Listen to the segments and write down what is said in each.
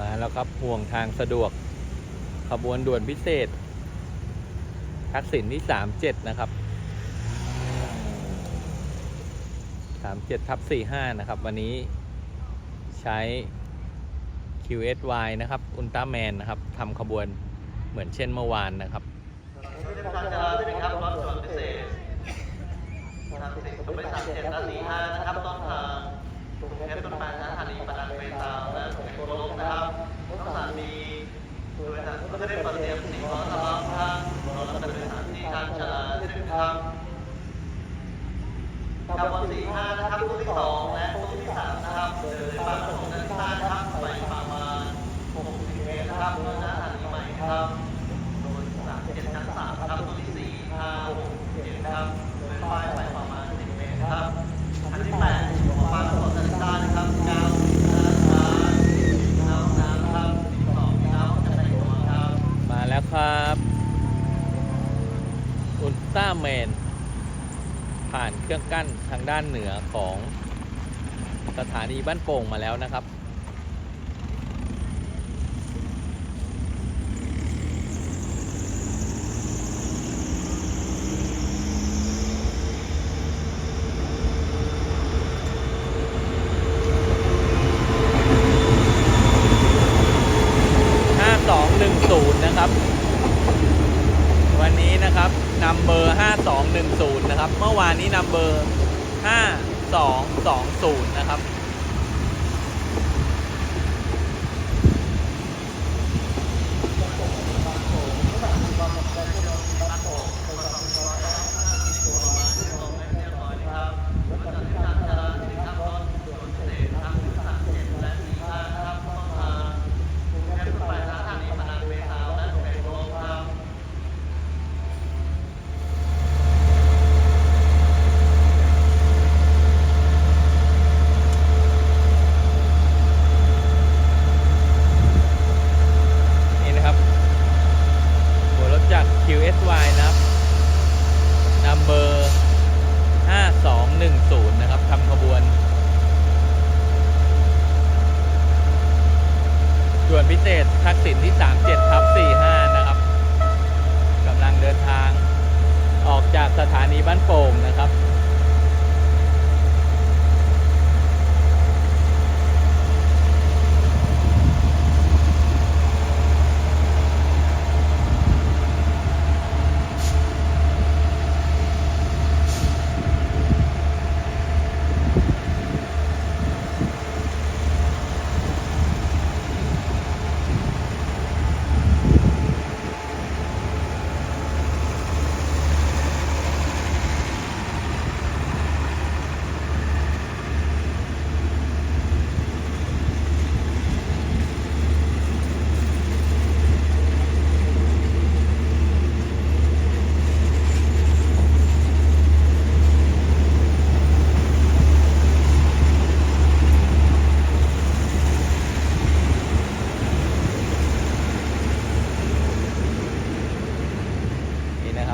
มาแล้วครับห่วงทางสะดวกขบวนด่วนพิเศษ ทักษิณที่สามเจ็ดนะครับสามเจ็ดทับสี่ห้านะครับ วันนี้ใช้ QSY นะครับอุลตร้าแมนนะครับทำขบวนเหมือนเช่นเมื่อวานนะครับการจราจรนะครับรถด่วนพิเศษทางสิบไปสามเจ็ดและสี่ห้านะครับต้นทางกรุงเทพต้นไปสถานีประดังเบตาและสุขุมวิทนะครับ สานีโดยสารก็จะได้เปิดเตรียมสิ่งของสำหรับทางราจะเนินสถานที่การจราจรครับขบวนสี่ห้านะครับตู้ที่สองและตู้ที่สามนะครับเดินเลยบางประสงค์ด้านข้างนะครับไปประมาณ60เมตรนะครับโดยสถานีใหม่นะครับ โดยสามเจ็ดชั้นสามครับตัวที่สี่ห้าหกเจ็ดครับโดยป้ายไปประมาณสิบเมตรครับอันที่แปดของบางส่วนสัญชาตินะครับเก้าน้ำน้ำน้ำครับสิบสองน้ำกระจายตัวครับ มาแล้วครับอุล มน ผ่านเครื่องกั้นทางด้านเหนือของสถานีบ้านโป่งมาแล้วนะครับ 5210 นะครับ วั นี้นะครับนำเบอร์ 5210 นะครับ เมื่อวานนี้นำเบอร์ 5220 นะครับ นี่นะครับ หัวรถจักร QSY นะครับนำเบอร์ 5210 นะครับทำขบวน ด่วน พิเศษทักษิณที่ 37ทับ45 นะครับกำลังเดินทางออกจากสถานีบ้านโป่งนะครับ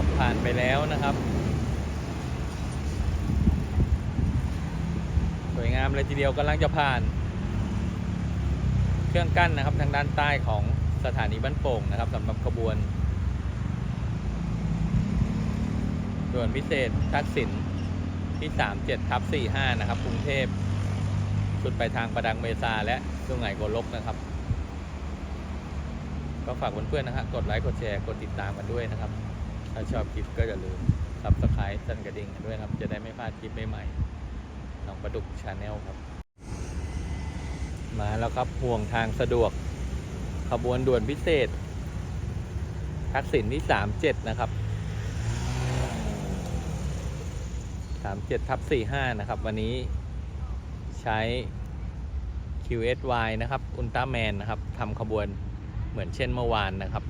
นะครับผ่านไปแล้วนะครับ สวยงามเลยทีเดียวกำลังจะผ่าน เครื่องกั้นนะครับทางด้านใต้ของสถานีบ้านโป่งนะครับสำหรับขบวนด่วนพิเศษทักษิณที่ 37ทับ45 นะครับกรุงเทพชุดไปทางประดังเมษาและสุไหงโกลกนะครับ ก็ฝากเพื่อนๆนะฮะกดไลค์กดแชร์กดติดตามกันด้วยนะครับ ถ้าชอบคลิปก็อย่าลืมซับสไครต์สั่นกระดิ่งด้วยครับ จะได้ไม่พลาดคลิปใหม่ๆน้องประดุกชาแนลครับ มาแล้วครับห่วงทางสะดวก ขบวนด่วนพิเศษ ทักษิณที่37นะครับ37ทับ45นะครับ วันนี้ใช้ QSY นะครับอุลตร้าแมนนะครับทำขบวนเหมือนเช่นเมื่อวานนะครับ